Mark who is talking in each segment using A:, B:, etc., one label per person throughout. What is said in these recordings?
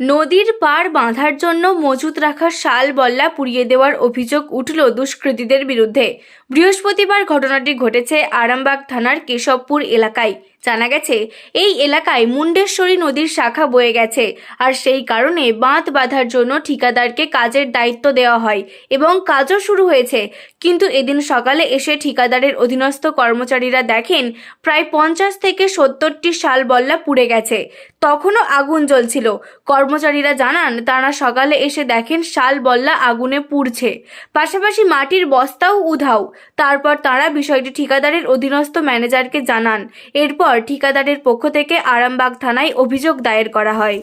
A: নদীর পার বাঁধার জন্য মজুত রাখা শাল বল্লা পুড়িয়ে দেওয়ার অভিযোগ উঠল দুষ্কৃতীদের বিরুদ্ধে। বৃহস্পতিবার ঘটনাটি ঘটেছে আরামবাগ থানার কেশবপুর এলাকায়। জানা গেছে, এই এলাকায় মুন্ডেশ্বরী নদীর শাখা বয়ে গেছে আর সেই কারণে বাঁধ বাঁধার জন্য ঠিকাদারকে কাজের দায়িত্ব দেওয়া হয় এবং কাজও শুরু হয়েছে। কিন্তু এদিন সকালে এসে ঠিকাদারের অধীনস্থ কর্মচারীরা দেখেন, প্রায় পঞ্চাশ থেকে সত্তরটি শাল বল্লা পুড়ে গেছে। তখনও আগুন জ্বলছিল। কর্মচারীরা জানান, তারা সকালে এসে দেখেন শাল বল্লা আগুনে পুড়ছে। পাশাপাশি মাটির বস্তাও উধাও। তারপর তারা বিষয়টি ঠিকাদারের অধীনস্থ ম্যানেজারকে জানান। এরপর ঠিকাদারের পক্ষ থেকে আরামবাগ থানায় অভিযোগ দায়ের করা হয়।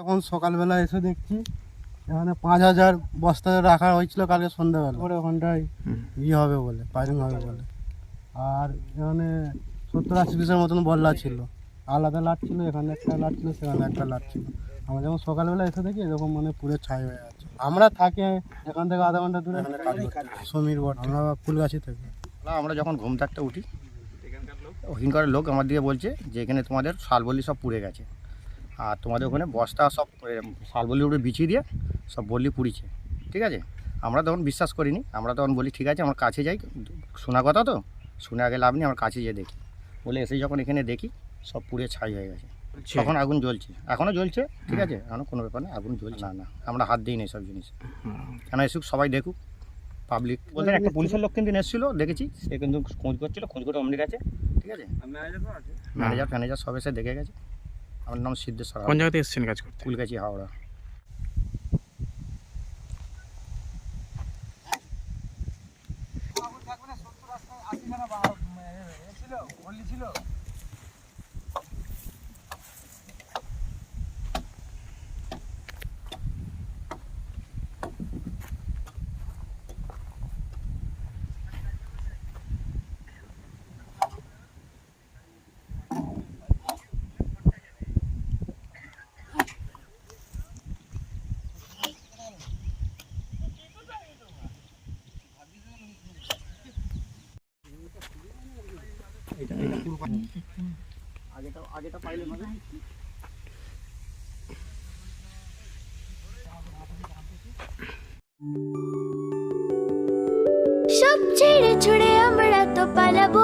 B: এখন সকালবেলা এসে দেখছি এখানে পাঁচ হাজার বস্তা রাখা হয়েছিল কালকে সন্ধ্যাবেলা। ওর ওখানটায় ইয়ে হবে বলে ফায়ারিং হবে বলে। আর এখানে সত্তর আশি পিসের মতন বল্লা ছিল। আলাদা লাট ছিল এখানে একটা লাট ছিল সেখানে একটা লাট ছিল। আমরা যখন সকালবেলা এসে দেখি এরকম মানে পুরো ছাই হয়ে আছে আমরা থাকি এখান থেকে আধা ঘণ্টা দূরে। সমীর বট আমরা ফুলগাছি থাকি।
C: আমরা যখন ঘুম থাকতে উঠি ওখানকার লোক আমার দিকে বলছে যে এখানে তোমাদের শালবলি সব পুড়ে গেছে। আর তোমাদের ওখানে বস্তা সব শালবলির উপরে বিছিয়ে দিয়ে সব বললি পুড়িছে ঠিক আছে? আমরা তখন বিশ্বাস করিনি আমরা তখন বলি ঠিক আছে আমার কাছে যাই শোনা কথা তো? শুনে আগে লাভ নেই আমার কাছে যেয়ে দেখি। বলে এসে যখন এখানে দেখি সব পুড়ে ছাই হয়ে গেছে। তখন আগুন জ্বলছে। এখনও জ্বলছে ঠিক আছে? এখনও কোনো ব্যাপার নেই আগুন জ্বলছে। না না আমরা হাত দিই না সব জিনিস কেন এসুক সবাই দেখুক পাবলিক বলতে একটা পুলিশের লোক কিন্তু এসেছিল দেখেছি। সে কিন্তু খোঁজ করছিল খোঁজ করে অমনি গেছে ঠিক আছে? ম্যানেজার ফ্যানেজার সব এসে দেখে গেছে। আমার নাম সিদ্ধেশ্বর
D: কোন জায়গাতে এসেছেন কাজ করতে?
C: কুলগাছি হাওড়া। আগেটা আগেটা পাইলে মানে
E: সব ছেড়ে ছুড়ে আমরা তো পালাবই